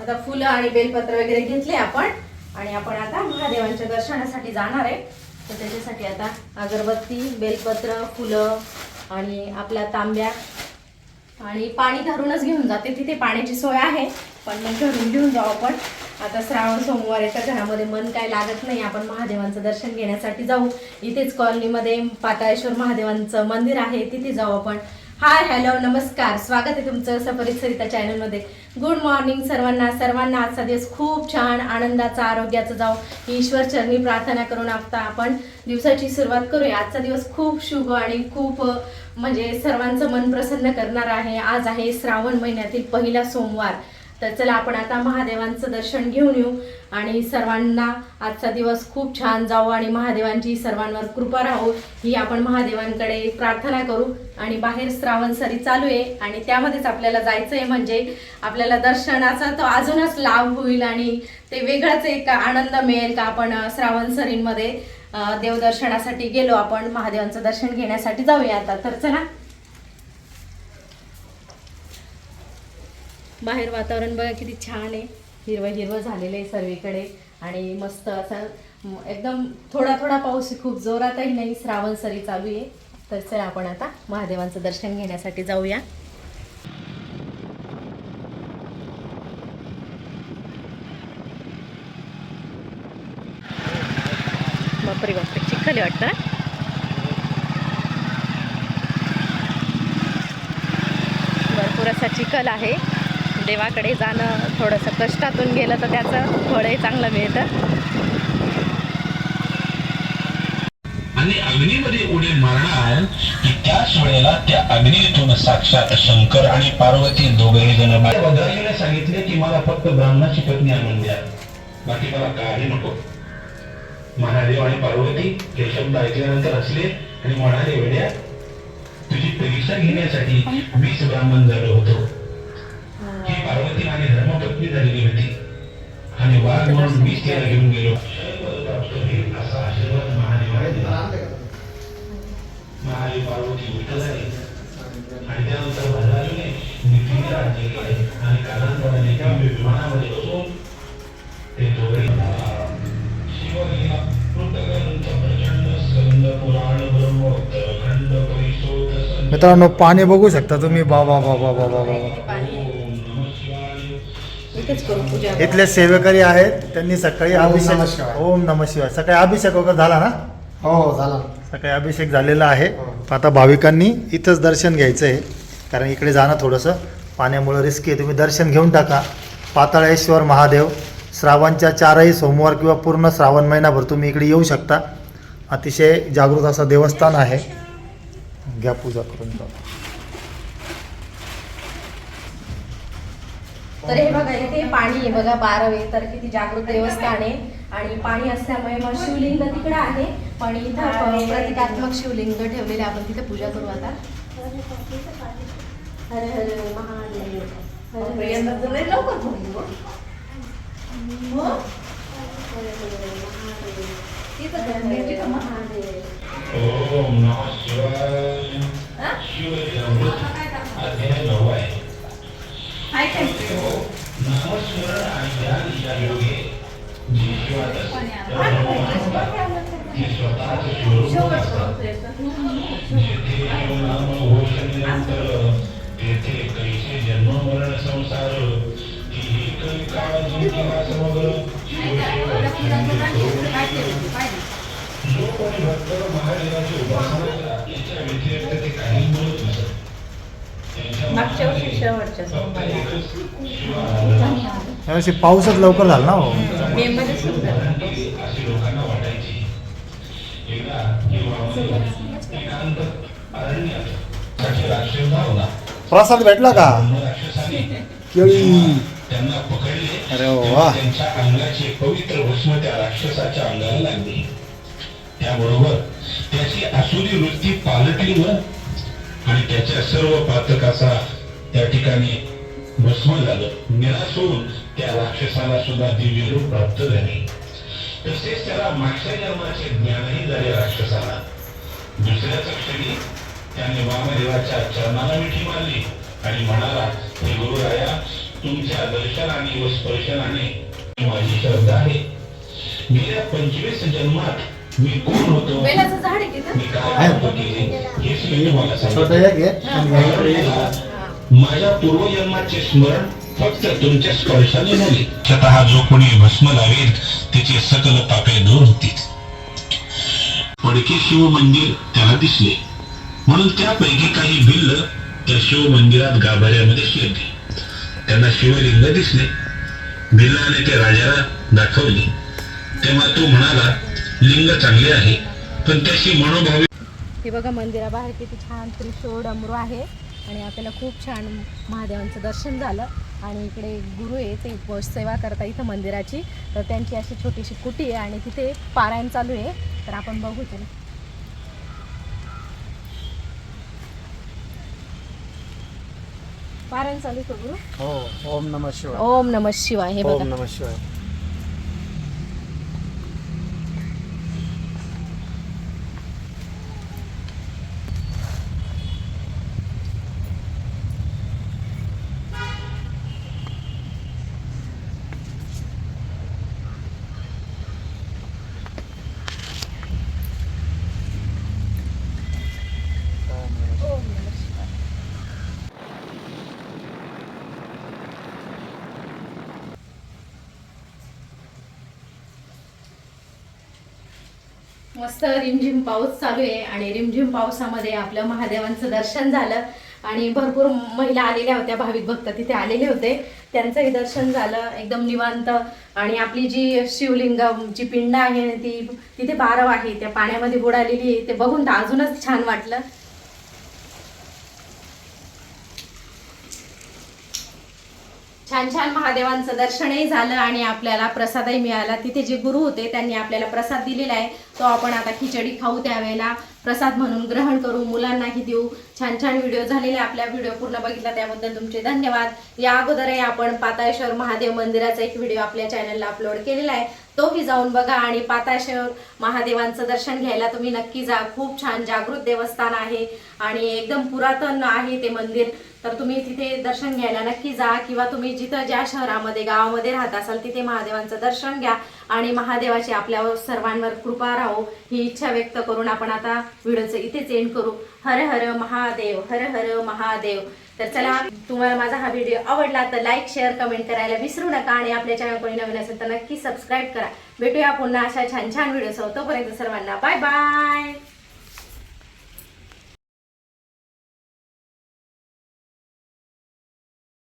आता फुलं आणि बेलपत्र वगैरे घेतले आपण. आणि आपण आता महादेवांच्या दर्शनासाठी जाणार आहे. तर त्याच्यासाठी आता अगरबत्ती बेलपत्र फुलं आणि आपल्या तांब्या. आणि पाणी धरूनच घेऊन जाते. तिथे पाण्याची सोय आहे. पण मग घरून घेऊन जाऊ आपण. आता श्रावण सोमवार आहे तर घरामध्ये मन काय लागत नाही. आपण महादेवांचं दर्शन घेण्यासाठी जाऊ. इथेच कॉलनीमध्ये पाताळेश्वर महादेवांचं मंदिर आहे तिथे जाऊ आपण. हाय हॅलो नमस्कार. स्वागत आहे तुमचं सफरित सरिता चॅनलमध्ये. गुड मॉर्निंग सर्वांना. सर्वांना आजचा दिवस खूप छान आनंदाचा आरोग्याचा जाऊ. ईश्वर चरणी प्रार्थना करून आता आपण दिवसाची सुरुवात करूया. आजचा दिवस खूप शुभ आणि खूप म्हणजे सर्वांचं मन प्रसन्न करणार आहे. आज आहे श्रावण महिन्यातील पहिला सोमवार. तर चला आपण आता महादेवांचं दर्शन घेऊन येऊ. आणि सर्वांना आजचा दिवस खूप छान जाऊ आणि महादेवांची सर्वांवर कृपा राहू ही आपण महादेवांकडे प्रार्थना करू. आणि बाहेर श्रावण सरी चालू आहे आणि त्यामध्येच आपल्याला जायचं आहे म्हणजे आपल्याला दर्शनाचा तो अजूनच लाभ होईल आणि ते वेगळाच एक आनंद मिळेल का आपण श्रावण सरींमध्ये. देवदर्शनासाठी गेलो आपण महादेवांचं दर्शन घेण्यासाठी जाऊया आता. तर चला. बाहेर वातावरण बघा किती छान आहे. हिरवं हिरवं झालेलं आहे सर्वीकडे. आणि मस्त असं एकदम थोडा थोडा पाऊस खूप जोरातही नाही श्रावण सरी चालू आहे. तर चला आपण आता महादेवांचं दर्शन घेण्यासाठी जाऊया. बापरे बापरे चिखल आहे वाटतं. भरपूर असा चिखल आहे. देवाकडे जाणं थोडंसं कष्टातून गेलं तर त्याचं फळही चांगलं मिळतं. आणि अग्नीमध्ये उडी मारणार की त्याच वेळेला त्या अग्नीतून साक्षात शंकर आणि पार्वती दोघेही जण सांगितले की मला फक्त ब्राह्मणाची पत्नी आणून द्या. बाकी मला काही नको. महादेव आणि पार्वती हे शब्द ऐकल्यानंतर हसले आणि म्हणाले वेड्या तुझी परीक्षा घेण्यासाठी वीस ब्राह्मण झालो होतो. ही पार्वती आणि धर्मपत्नी झालेली होती आणि वाघ म्हणून मीच तिला घेऊन गेलो. असा आशीर्वाद महादेवाने दिला. महादेव पार्वती विठ्ठल आहे आणि त्यानंतर भद्राजीने नितीने राज्य केले आणि कालांतराने त्या विमानामध्ये बसून ते दोघे शिवलीला कृतग्रंथ प्रचंड स्कंद पुराण ब्रह्मोत्तर खंड परिशोध मित्रांनो पाणी बघू शकता तुम्ही. बाबा बाबा बाबा बाबा करू. पूजा इथले सेवेकरी आहेत त्यांनी सकाळी ओम नमः अभिषेक. ओम नम शिवाय. सकाळी अभिषेक वगैरे झाला ना? हो झाला. सकाळी अभिषेक झालेला आहे. हो. आता भाविकांनी इथंच दर्शन घ्यायचं आहे कारण इकडे जाणं थोडंसं पाण्यामुळं रिस्की आहे. तुम्ही दर्शन घेऊन टाका. पाताळेश्वर महादेव श्रावणच्या चारही सोमवार किंवा पूर्ण श्रावण महिनाभर तुम्ही इकडे येऊ शकता. अतिशय जागृत असं देवस्थान आहे. घ्या पूजा करून जा. तर हे बघा इथे पाणी आहे बघा बारावे. तर किती जागृत देवस्थान आहे. आणि पाणी असल्यामुळे मग शिवलिंग तिकडे आहे. पण इथं प्रतिकात्मक शिवलिंग ठेवलेले आपण तिथे पूजा करू आता. हरे हरे महादेव. हरे हरे लवकर बोलली हो. हो? महादेव. मागच्या वर्षी शेवटच्या सोमवारी. यावर्षी पाऊसच लवकर झाला ना हो मे मध्ये सुरू झालं प्रसाद भेटला का राक्षसाने केळी त्यांना अरे वा. त्यांच्या अंगाची पवित्र भस्म त्या राक्षसाच्या अंगाला लागली त्याबरोबर त्याची असुरी वृत्ती पालटली व आणि त्याच्या सर्व पातकाचा त्या ठिकाणी भस्म झालं निराश होऊन त्या राक्षसाला सुद्धा दिव्य रूप प्राप्त झाले तसेच त्याला मागच्या जन्माचे ज्ञानही झाले राक्षसाला दुसऱ्याच क्षणी त्याने वामदेवाच्या चरणाला मिठी मारली आणि म्हणाला हे गुरुराया तुमच्या दर्शनाने व स्पर्शनाने माझी श्रद्धा आहे. गेल्या पंचवीस जन्मात मी कोण होतो? मी काय होतो केले हेच मी तुम्हाला सांगतो. छोटं एक आहे. आणि घ्यायला एक आहे. हा. माझ्या पूर्वजन्माचे स्मरण फक्त तुमच्या स्पर्शाने झाले. स्वतः जो कोणी भस्म लावेल त्याचे सकल पापे दूर होतील. पडके शिव मंदिर त्याला दिसले. म्हणून त्यापैकी काही भिल्ल त्या शिव मंदिरात गाभाऱ्यामध्ये शिरले. त्यांना शिवलिंग दिसले. भिल्लाने ते राजाला दाखवले. तेव्हा तो म्हणाला लिंग चांगले आहे पण त्याशी मनोभावी हे बघा मंदिराबाहेर किती छान त्रिशूळ डमरू आहे. आणि आपल्याला खूप छान महादेवांचं दर्शन झालं. आणि इकडे गुरु आहे ते सेवा करता इथं मंदिराची. तर त्यांची अशी छोटीशी कुटी आहे आणि तिथे पारायण चालू आहे. तर आपण बघू चला. पारायण चालू आहे का गुरु हो ओम नमः शिवाय. ओम नम शिवाय. हे ओम बघा नमः शिवाय ओम नमः शिवाय मस्त रिमझिम पाऊस चालू आहे आणि रिमझिम पावसामध्ये आपलं महादेवांचं दर्शन झालं आणि भरपूर महिला आलेल्या होत्या भाविक भक्त तिथे आलेले होते. त्यांचंही दर्शन झालं एकदम निवांत. आणि आपली जी शिवलिंगची पिंड आहे ती तिथे बारव आहे त्या पाण्यामध्ये बुडालेली आहे. ते बघून तर अजूनच छान वाटलं. छान छान महादेवांचं दर्शनही झालं आणि आपल्याला प्रसादही मिळाला. तिथे जे गुरु होते त्यांनी आपल्याला प्रसाद दिलेला आहे. तो आपण आता खिचडी खाऊ त्यावेळेला. प्रसाद म्हणून ग्रहण करू मुलांनाही देऊ. छान छान व्हिडिओ झालेले आपल्या व्हिडिओ पूर्ण बघितला त्याबद्दल तुमचे धन्यवाद. या अगोदरही आपण पाताळेश्वर महादेव मंदिराचा एक व्हिडिओ आपल्या चॅनलला अपलोड केलेला आहे. तोही जाऊन बघा आणि पाताळेश्वर महादेवांचं दर्शन घ्यायला तुम्ही नक्की जा. खूप छान जागृत देवस्थान आहे आणि एकदम पुरातन आहे ते मंदिर. तर तुम्ही तिथे दर्शन घ्यायला नक्की जा किंवा तुम्ही जिथं ज्या शहरामध्ये गावामध्ये राहत असाल तिथे महादेवांचं दर्शन घ्या. आणि महादेवाची आपल्या सर्वांवर कृपा राहो ही इच्छा व्यक्त करून आपण आता व्हिडिओचं इथेच एंड करू. हर हर महादेव हर हर महादेव. तर चला तुम्हाला माझा हा व्हिडिओ आवडला तर लाईक शेअर कमेंट करायला विसरू नका आणि आपल्या चॅनल कोणी नवीन असेल तर नक्की सबस्क्राईब करा. भेटूया पुन्हा अशा छान छान व्हिडिओ तोपर्यंत सर्वांना बाय बाय